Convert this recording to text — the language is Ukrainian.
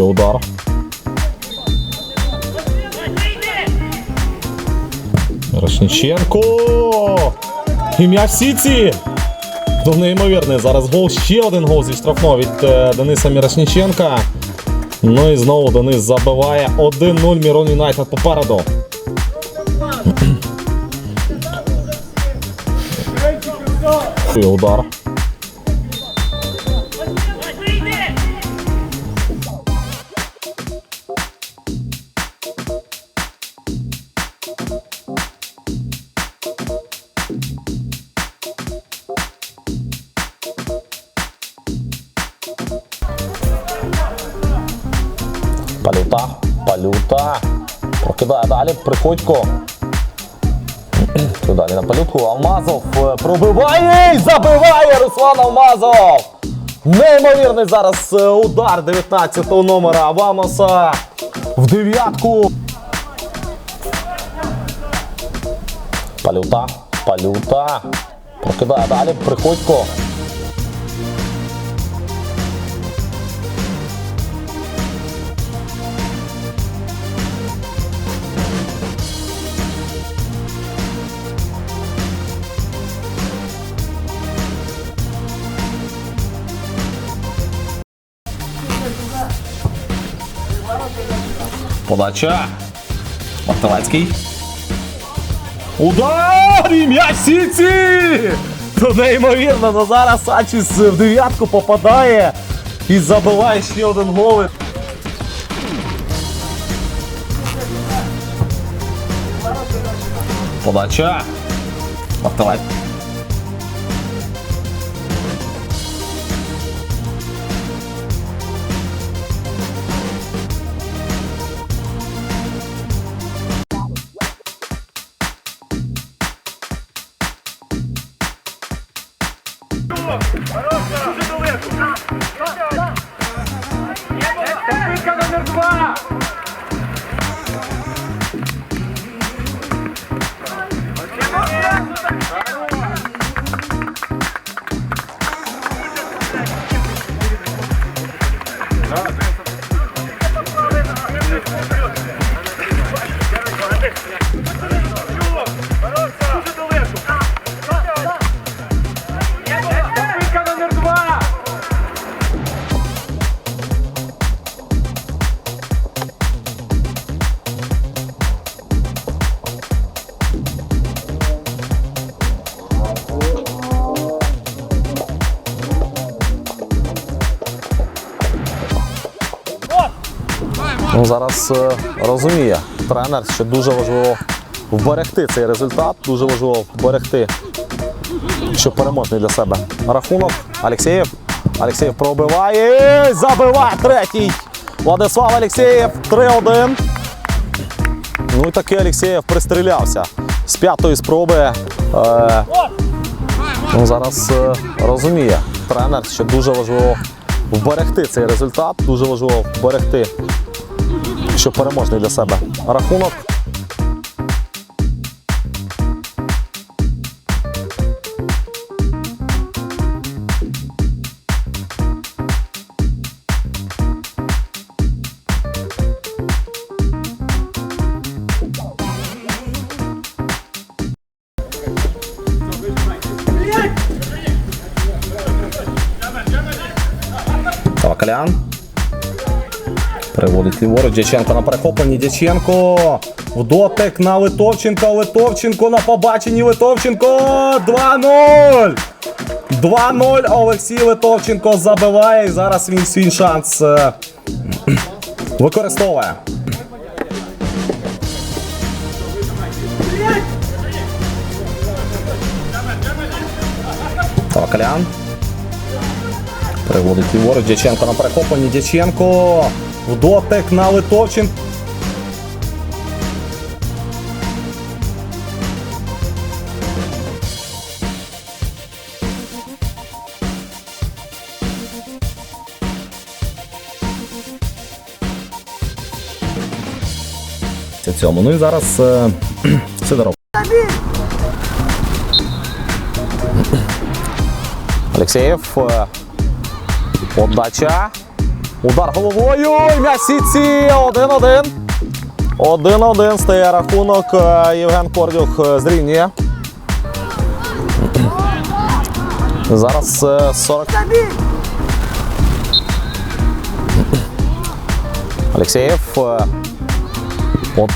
Удар. Мирошниченко! І м'яч в сіці! Ну, неймовірний. Зараз гол, ще один гол зі штрафного від е, Дениса Мірошниченка. Ну і знову Денис забиває 1-0 Мірон Юнайтед попереду. Удар. Палюта, палюта. Прокидає далі. Приходько. Далі на палютку. Алмазов е, пробиває і забиває Руслан Алмазов. Неймовірний зараз е, удар 19-го номера Вамоса в дев'ятку. Палюта, палюта. Прокидає далі. Приходько. Подача. Мартелецький. Удар! І м'яч сіці! Ну, неймовірно, ну зараз Сачіс в дев'ятку попадає і забиває ще один гол. Подача. Мартелецький. Technika numer dwa! Yeah. Ну, зараз е, розуміє тренер, що дуже важливо вберегти цей результат, дуже важливо вберегти, що переможний для себе рахунок. Алексєєв. Алексєєв пробиває. Забиває третій. Владислав Алексєєв 3-1. Ну і таки Алексєєв пристрілявся з п'ятої спроби. Е, ну, зараз е, розуміє тренер, що дуже важливо вберегти цей результат, дуже важливо вберегти що переможний для себе рахунок. Тавакалян. Приводить ліворуч. Дяченко на перехопленні. Дяченко. В дотик на Литовченка. Литовченко на побаченні. Литовченко. 2-0. 2-0. Олексій Литовченко забиває. І зараз він свій шанс е, використовує. Тавакалян. Приводить ліворуч. Дяченко на перехопленні. Дяченко. В дотик на Литовченко. Цьому. Ну і зараз е, Сидоров. Алексеєв. е, Подача. Удар головою. і М'яч Один-один. 1-1. 1-1 стає рахунок. Е, Євген Кордюх е, зрівнює. Зараз е, 40. Алексєєв. е, От